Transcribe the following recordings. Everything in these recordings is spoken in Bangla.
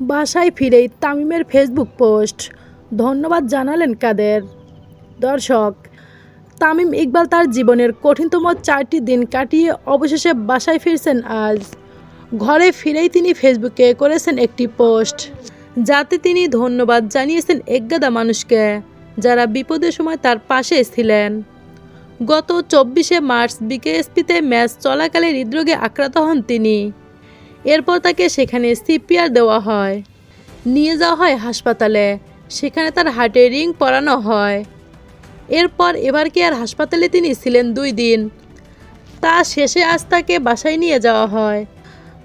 বাসায় ফিরেই তামিমের ফেসবুক পোস্ট। ধন্যবাদ জানালেন কাদের? দর্শক, তামিম ইকবাল তার জীবনের কঠিনতম চারটি দিন কাটিয়ে অবশেষে বাসায় ফিরছেন আজ। ঘরে ফিরেই তিনি ফেসবুকে করেছেন একটি পোস্ট, যাতে তিনি ধন্যবাদ জানিয়েছেন একগাদা মানুষকে যারা বিপদের সময় তার পাশে ছিলেন। গত চব্বিশে মার্চ বিকেএসপিতে ম্যাচ চলাকালে হৃদরোগে আক্রান্ত হন তিনি। এরপর তাকে সেখানে সিপিআর দেওয়া হয়। নিয়ে যাওয়া হয় হাসপাতালে। সেখানে তার হার্টে রিং পরানো হয়। এরপর এবার কি আর হাসপাতালে তিনি ছিলেন দুই দিন। তা শেষে আজ তাকে বাসায় নিয়ে যাওয়া হয়।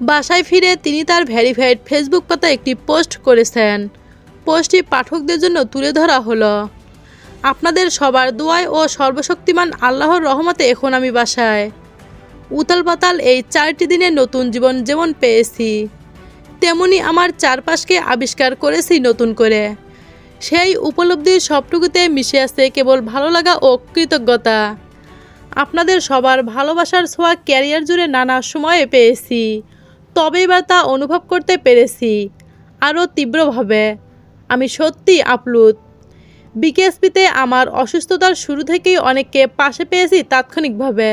বাসায় ফিরে তিনি তার ভেরিফাইড ফেসবুক পাতায় একটি পোস্ট করেছেন। পোস্টটি পাঠকদের জন্য তুলে ধরা হলো। আপনাদের সবার দোয়ায় ও সর্বশক্তিমান আল্লাহর রহমতে এখন আমি বাসায়। উতাল পাতাল এই চারটি দিনে নতুন জীবন যেমন পেয়েছি, তেমনি আমার চারপাশকে আবিষ্কার করেছি নতুন করে। সেই উপলব্ধির সবটুকুতে মিশে আছে কেবল ভালো লাগা ও কৃতজ্ঞতা। আপনাদের সবার ভালোবাসার ছোঁয়া ক্যারিয়ার জুড়ে নানা সময়ে পেয়েছি, তবেই বা তা অনুভব করতে পেরেছি, আরও তীব্রভাবে। আমি সত্যি আপ্লুত। বিকেএসপিতে আমার অসুস্থতার শুরু থেকেই অনেককে পাশে পেয়েছি তাৎক্ষণিকভাবে।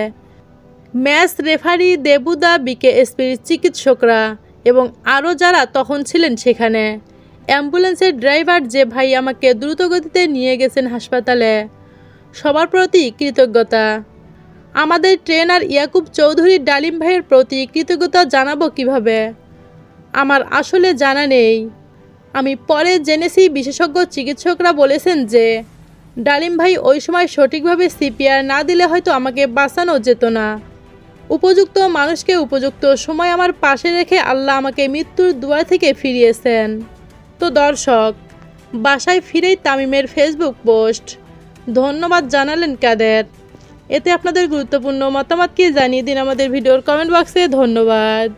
ম্যাচ রেফারি দেবুদা বিকেএসপির চিকিৎসকরা এবং আরও যারা তখন ছিলেন সেখানে। অ্যাম্বুলেন্সের ড্রাইভার যে ভাই আমাকে দ্রুতগতিতে নিয়ে গেছেন হাসপাতালে, সবার প্রতি কৃতজ্ঞতা। আমাদের ট্রেনার ইয়াকুব চৌধুরী ডালিম ভাইয়ের প্রতি কৃতজ্ঞতা জানাব কীভাবে? আমার আসলে জানা নেই। আমি পরে জেনেছি বিশেষজ্ঞ চিকিৎসকরা বলেছেন যে, ডালিম ভাই ওই সময় সঠিকভাবে সিপিআর না দিলে হয়তো আমাকে বাঁচানো যেত না। উপযুক্ত মানুষকে উপযুক্ত সময় আমার পাশে রেখে আল্লাহ আমাকে মৃত্যুর দুয়ার থেকে ফিরিয়েছেন। তো দর্শক, বাসায় ফিরেই তামিমের ফেসবুক পোস্ট। ধন্যবাদ জানালেন কাদের? এতে আপনাদের গুরুত্বপূর্ণ মতামত কি জানিয়ে দিন আমাদের ভিডিওর কমেন্ট বক্সে। ধন্যবাদ।